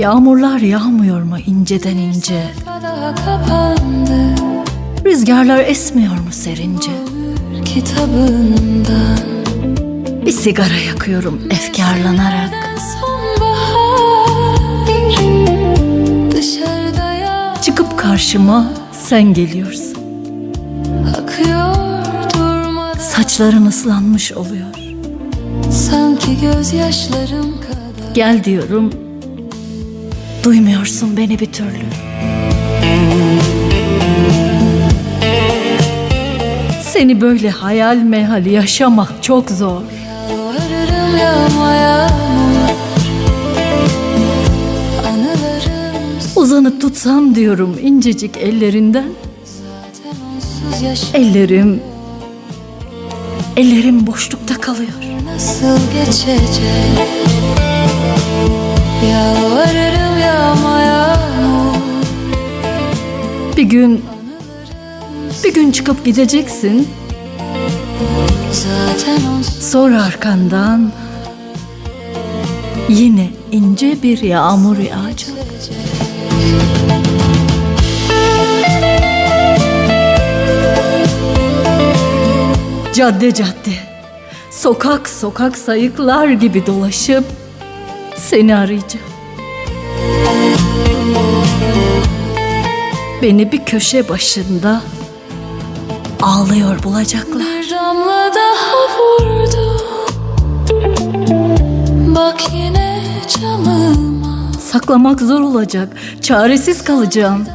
Yağmurlar yağmıyor mu inceden ince? Rüzgarlar esmiyor mu serince? Bir sigara yakıyorum efkarlanarak. Çıkıp karşıma sen geliyorsun. Saçların ıslanmış oluyor. Sanki gözyaşlarım kadar Gel diyorum. Duymuyorsun beni bir türlü. Seni böyle hayal meyal yaşamak çok zor. Yalvarırım yağma yağmur Anılarım Uzanıp tutsam diyorum incecik ellerinden. Ellerim, ellerim boşlukta kalıyor. nasıl geçecek Yalvarırım gün, bir gün çıkıp gideceksin. Sonra arkandan yine ince bir yağmur yağacak. Cadde cadde, sokak sokak sayıklar gibi dolaşıp seni arayacağım. Beni bir köşe başında ağlıyor bulacaklar. Bir damla daha vurdu Bak yine camıma Saklamak zor olacak, çaresiz kalacağım.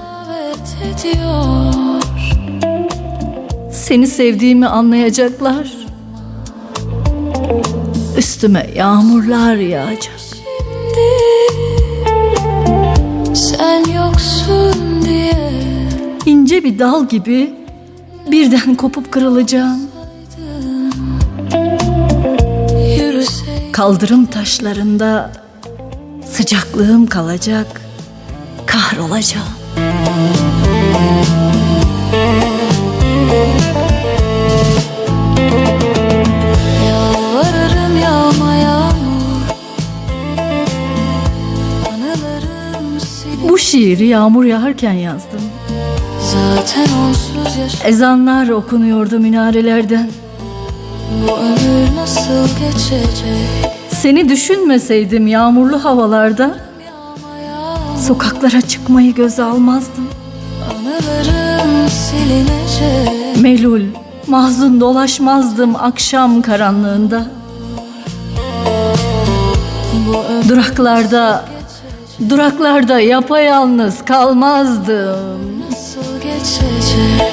Seni sevdiğimi anlayacaklar. Üstüme yağmurlar yağacak. Sen yoksun diye İnce bir dal gibi birden kopup kırılacağım. Kaldırım taşlarında sıcaklığım kalacak. Kahrolacağım. Şiiri yağmur yağarken yazdım. Zaten onsuz yaş Ezanlar okunuyordu minarelerden. Bu ömür nasıl geçecek Seni düşünmeseydim yağmurlu havalarda sokaklara çıkmayı göze almazdım. Anılarım silinecek Melul, mahzun dolaşmazdım akşam karanlığında. Bu ömür Duraklarda, duraklarda yapayalnız kalmazdım. nasıl geçecek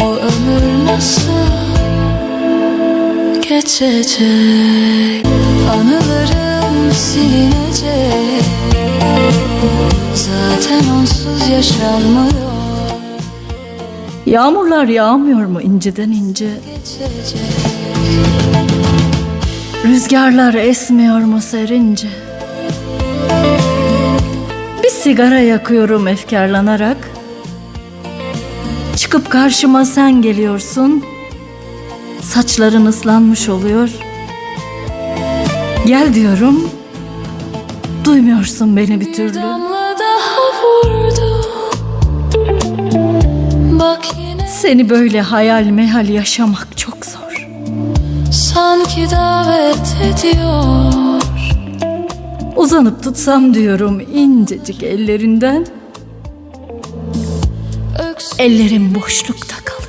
Bu ömür nasıl geçecek Anılarım silinecek Zaten onsuz yaşanmıyor Yağmurlar yağmıyor mu inceden ince? Geçecek Rüzgarlar esmiyor mu serince? Bir sigara yakıyorum efkarlanarak. Çıkıp karşıma sen geliyorsun. Saçların ıslanmış oluyor. Gel diyorum. Duymuyorsun beni bir Bir türlü. damla daha vurdu Bak yine Seni böyle hayal meyal yaşamak çok zor. sanki davet ediyor Uzanıp tutsam diyorum incecik ellerinden. Ellerim boşlukta kalıyor.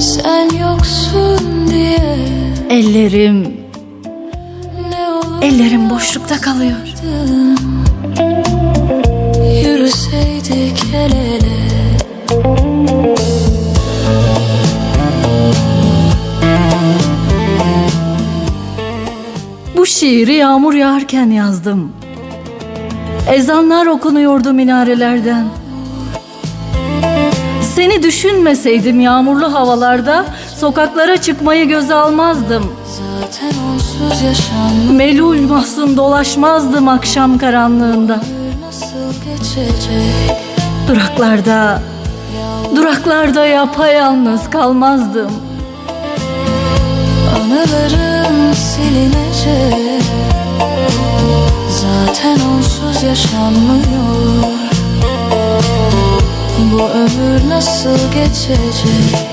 sen yoksun diye Ellerim, ellerim boşlukta kalıyor. yürüseydik el ele şiiri yağmur yağarken yazdım. Ezanlar okunuyordu minarelerden. Seni düşünmeseydim yağmurlu havalarda sokaklara çıkmayı göze almazdım. Melul mahzun dolaşmazdım akşam karanlığında. Duraklarda, duraklarda yapayalnız kalmazdım. Anılarım silinecek Zaten onsuz yaşanmıyor. Bu ömür nasıl geçecek